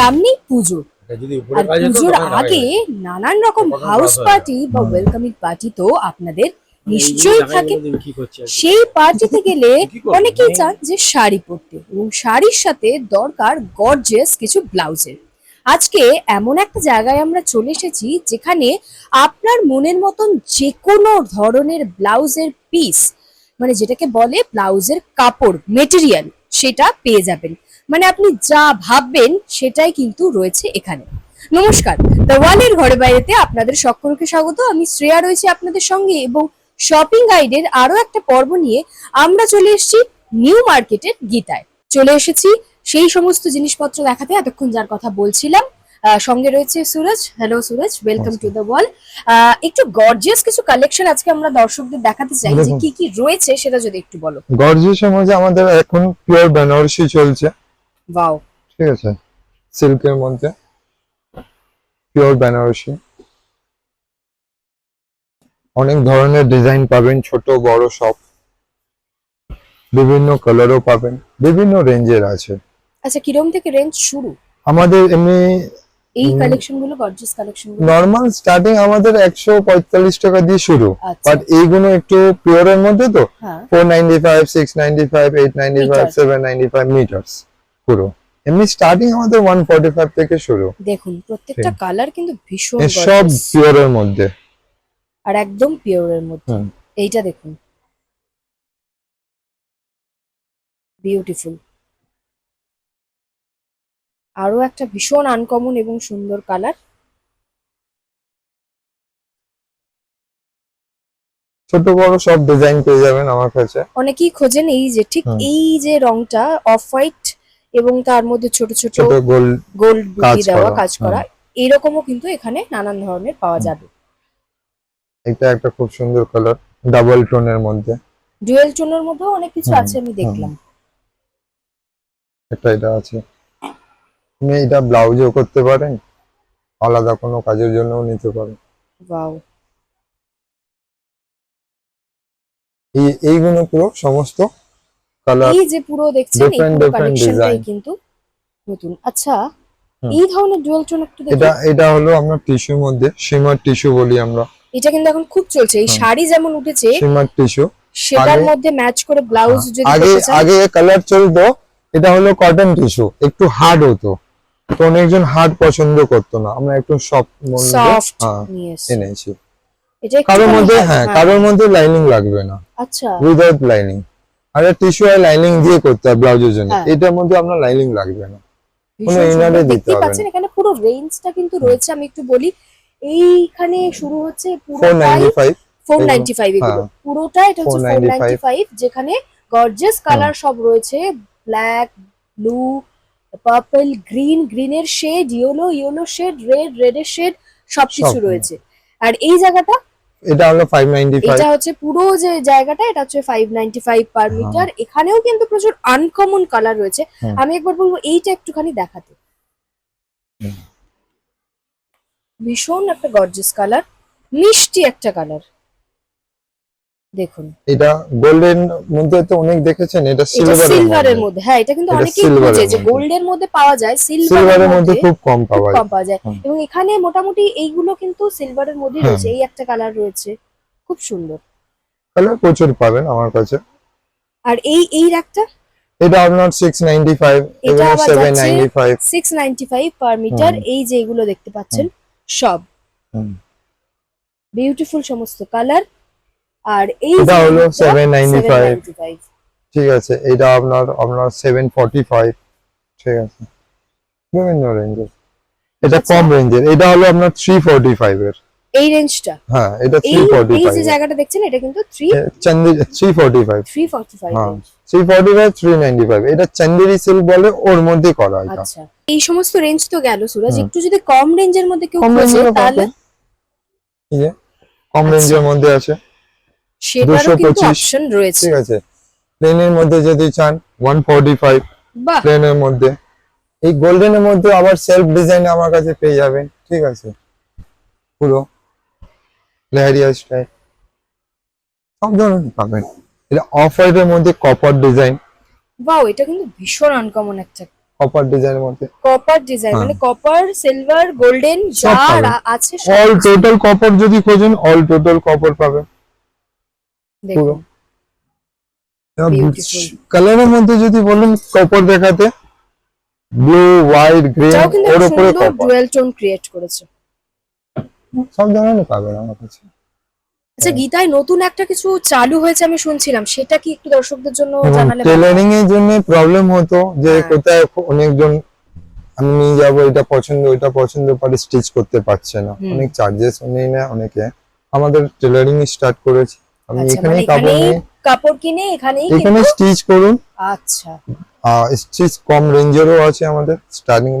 সামনেই পুজো। আর পুজোর আগে নানান রকম হাউস পার্টি বা ওয়েলকামিং পার্টি তো আপনাদের নিশ্চয়ই থাকে? সেই পার্টিতে গেলে অনেকেই চান যে শাড়ি পরতে এবং শাড়ির সাথে দরকার গর্জেস কিছু ব্লাউজের আজকে এমন একটা জায়গায় আমরা চলে এসেছি যেখানে আপনার মনের মতন যে কোনো ধরনের ব্লাউজের পিস মানে যেটাকে বলে ব্লাউজের কাপড় মেটেরিয়াল সেটা পেয়ে যাবেন। মানে আপনি যা ভাববেন সেটাই কিন্তু রয়েছে এখানে। নমস্কার দ্য ওয়ালের ঘরে বাইরেতে আপনাদের সকলকে স্বাগত। আমি শ্রেয়া রয়েছে আপনাদের সঙ্গে এবং শপিং গাইডের আরও একটা পর্ব নিয়ে আমরা চলে এসেছি নিউ মার্কেটের গীতায়। চলে এসেছি সেই সমস্ত জিনিসপত্র দেখাতে। এতক্ষণ যার কথা বলছিলাম সঙ্গে রয়েছে Suraj. Hello Suraj welcome to the wall একটু গর্জিয়াস কিছু কালেকশন আজকে আমরা দর্শকদের দেখাতে চাই যে কি কি রয়েছে সেটা যদি একটু বলো। গর্জিয়াসের মধ্যে আমাদের এখন পিওর বেনারসি চলছে। ওয়াও ঠিক আছে। সিল্কের মধ্যে। পিওর বেনারসি অনেক ধরনের ডিজাইন পাবেন ছোট বড় সব। বিভিন্ন কালারও পাবেন। বিভিন্ন রেঞ্জের আছে। আচ্ছা কিরম থেকে রেঞ্জ শুরু? আমাদের এমনি এই কালেকশনগুলো গর্জিয়াস কালেকশন নর্মাল স্টার্টিং আমাদের একশো পঁয়তাল্লিশ টাকা দিয়ে শুরু। আচ্ছা। বাট এইগুলো একটু পিওরের মধ্যে তো? হ্যাঁ। Four ninety five six ninety five eight ninety five seven ninety five meters পুরো। এমনি স্টার্টিং আমাদের ওয়ান ফর্টি ফাইভ থেকে শুরু। দেখুন প্রত্যেকটা কালার কিন্তু ভীষণ সব gorgeous। পিওরের মধ্যে। আর একদম পিওরের মধ্যে। এইটা দেখুন। বিউটিফুল আরও একটা ভীষণ আনকমন এবং সুন্দর কালার ছোট বড় সব ডিজাইন পেয়ে যাবেন আমার কাছে। অনেকেই খোঁজেন এই যে ঠিক এই যে রংটা অফ হোয়াইট এবং তার মধ্যে ছোট ছোট ছোট গোল গোল্ড বুটি দেওয়া কাজ করা এইরকমও কিন্তু এখানে নানান ধরনের পাওয়া যাবে। এটা একটা খুব সুন্দর কালার ডাবল টোনের মধ্যে। ডুয়েল টোনের মধ্যেও অনেক কিছু আছে আমি দেখলাম। একটা এটা আছে। তুমি এটা ব্লাউজও করতে পারেন আলাদা কোনো কাজের জন্যও নিতে পারেন। ওয়াও এই এইগুলো পুরো সমস্ত কালার এই যে পুরো দেখছেন এই পুরো কালেকশনটাই কিন্তু নতুন। আচ্ছা এই ধরনের ডুয়েল টোন একটু দেখি। এটা এটা হলো আমরা টিস্যুর মধ্যে শিমার টিস্যু বলি আমরা। এটা কিন্তু এখন খুব চলছে। এই শাড়ি যেমন উঠেছে শিমার টিস্যু সেটার মধ্যে ম্যাচ করে ব্লাউজ যদি আগে আগে কালার চলতো এটা হলো কটন টিস্যু একটু হার্ড হতো। তো অনেকজন হার্ড পছন্দ করতো না। আমরা একটু সফট হ্যাঁ, এনেছি। কারোর মধ্যে হ্যাঁ কারোর মধ্যে লাইনিং লাগবে না। আচ্ছা। উইদাউট লাইনিং আর টিস্যু আর লাইনিং দিয়ে করতে হয় ব্লাউজের জন্য। হ্যাঁ। এটার মধ্যে আপনার লাইনিং লাগবে না। কোনো inner-এ দিতে হবে পাচ্ছেন এখানে পুরো রেঞ্জটা কিন্তু রয়েছে। আমি একটু বলি এইখানে শুরু হচ্ছে এগুলো। হ্যাঁ। পুরোটা এটা হচ্ছে ফোর 495 ফাইভ যেখানে গর্জিয়াস কালার সব রয়েছে। ব্ল্যাক ব্লু পার্পল গ্রিন গ্রিনের shade yellow yellow shade red রেডের শেড সবকিছু রয়েছে। আর এই জায়গাটা এটা হলো ফাইভ নাইনটি ফাইভ এটা হচ্ছে পুরো যে জায়গাটা এটা হচ্ছে ফাইভ নাইনটি ফাইভ পার হ্যাঁ। মিটার এখানেও কিন্তু প্রচুর আনকমন কালার রয়েছে। আমি একবার বলব এইটা একটুখানি দেখাতে। ভীষণ একটা গর্জিয়াস কালার মিষ্টি একটা কালার দেখুন। এটা গোল্ডেন মধ্যে তো অনেক দেখেছেন এটা সিলভারের সিলভারের মধ্যে। মধ্যে। হ্যাঁ এটা কিন্তু অনেকেই silver যে গোল্ডের মধ্যে পাওয়া যায় সিলভারের মধ্যে মধ্যে খুব কম পাওয়া কম পাওয়া যায়। এবং এখানে মোটামুটি এইগুলো কিন্তু সিলভারের মধ্যেই হ্যাঁ। রয়েছে এই একটা কালার রয়েছে। খুব সুন্দর। কালার প্রচুর পাবেন আমার কাছে। আর এই এই একটা এটা আপনার সিক্স নাইনটি ফাইভ এটা এগুলো আবার সেভেন যাচ্ছে ninety five six ninety five per meter এই যে এগুলো দেখতে পাচ্ছেন সব। বিউটিফুল সমস্ত কালার আর এই এটা হলো 795 795 ঠিক আছে এটা আপনার আপনার সেভেন ফর্টি ফাইভ ঠিক আছে। বিভিন্ন রেঞ্জের এটা আচ্ছা। কম রেঞ্জের এটা হলো আপনার থ্রি ফর্টি ফাইভ এর এই রেঞ্জটা হ্যাঁ এটা এই থ্রি ফর্টি এই যে জায়গাটা দেখছেন এটা কিন্তু three চন্দি three forty five three forty five হ্যাঁ three forty five three ninety five এটা চন্দেরি সিল্ক বলে ওর মধ্যেই করা এটা। আচ্ছা। এই সমস্ত রেঞ্জ তো গেল সুরাজ। একটু যদি কম রেঞ্জের মধ্যে কেউ খোঁজে তাহলে কম আচ্ছা। রেঞ্জের মধ্যে আছে। সেটারও কিন্তু 225 অপশন রয়েছে। ঠিক আছে। প্লেনের মধ্যে যদি চান ওয়ান ফর্টি ফাইভ বাহ। প্লেনের মধ্যে। এই গোল্ডেনের মধ্যে আবার সেলফ ডিজাইন আমার কাছে পেয়ে যাবেন। ঠিক আছে। পুরো লেহারিয়া স্টাইল। সব ধরনের পাবেন। এটা অফ হোয়াইটের মধ্যে কপার ডিজাইন বাহ এটা কিন্তু ভীষণ আনকমন একটা কপার ডিজাইনের মধ্যে। Copper design. মানে কপার সিলভার গোল্ডেন যা আছে অল টোটাল কপার যদি খোঁজেন অল টোটাল কপার পাবেন। Beautiful. কালারের মধ্যে যদি বলেন কপার দেখাতে ব্লু হোয়াইট কিন্তু ওর উপরে কপার ডুয়েল টোন ক্রিয়েট করেছে। সব ধরনের পাবেন আমার কাছে। আচ্ছা গীতায় নতুন একটা কিছু চালু হয়েছে আমি শুনছিলাম সেটা কি একটু দর্শকদের জন্য জানালে টেলারিং এর জন্য প্রবলেম হতো যে হ্যাঁ। কোথায় অনেকজন আমি নিয়ে যাব এটা পছন্দ ওইটা পছন্দ পারে স্টিচ করতে পারছে না। অনেক চার্জেস নেই না অনেকে। আমাদের টেলারিং স্টার্ট করেছি। আমি আচ্ছা, এখানেই মানে কাপড় নিয়ে কাপড় কিনে এখানেই এখানে স্টিচ করুন। আচ্ছা। স্টিচ কম রেঞ্জেরও আছে আমাদের। স্টার্টিং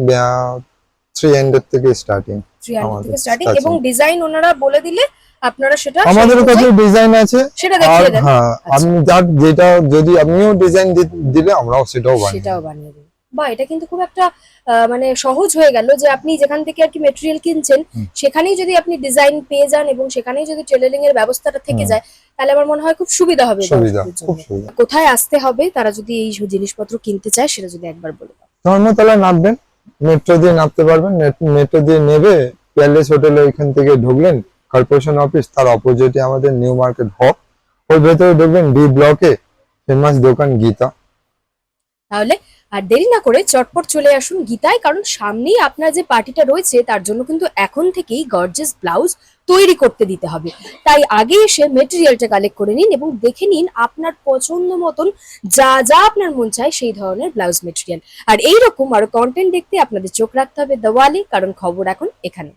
থ্রি হান্ড্রেড থেকে স্টার্টিং থ্রি হান্ড্রেড আমাদের থেকে স্টার্টিং এবং ডিজাইন ওনারা বলে দিলে আপনারা সেটা আমাদের কাছে ডিজাইন আছে। সেটা দেখিয়ে দেন। হ্যাঁ আচ্ছা। আপনি যার যেটা যদি আপনিও ডিজাইন দিলে আমরাও সেটাও বানিয়ে সেটাও বানিয়ে দেব। বা এটা কিন্তু খুব একটা মানে সহজ হয়ে গেল যে আপনি যেখান থেকে আর কি মেটেরিয়াল কিনছেন সেখানেই যদি আপনি ডিজাইন পেয়ে যান এবং সেখানেই যদি টেলারিং এর ব্যবস্থাটা থেকে যায় তাহলে আমার মনে হয় খুব সুবিধা হবে কোথায় আসতে হবে তারা যদি এই জিনিসপত্র কিনতে চায় সেটা যদি একবার বলে দাও। ধর্মতলা নামবেন। মেট্রো দিয়ে নামতে পারবেন। মেট্রো দিয়ে নেবে প্যালেস হোটেলে ওইখান থেকে ঢুকলেন কর্পোরেশন অফিস তার অপোজিটে আমাদের নিউ মার্কেট হক ওর ভেতরে ঢুকবেন ডি ব্লকে ফেমাস দোকান গীতা। তাহলে আর দেরি না করে চটপট চলে আসুন গীতায় কারণ সামনেই আপনার যে পার্টিটা রয়েছে তার জন্য কিন্তু এখন থেকেই গর্জেস ব্লাউজ তৈরি করতে দিতে হবে। তাই আগে এসে মেটেরিয়ালটা কালেক্ট করে নিন এবং দেখে নিন আপনার পছন্দ মতন যা যা আপনার মন চায় সেই ধরনের ব্লাউজ মেটেরিয়াল আর এইরকম আরও কন্টেন্ট দেখতে আপনাদের চোখ রাখতে হবে দেওয়ালে কারণ খবর এখন এখানে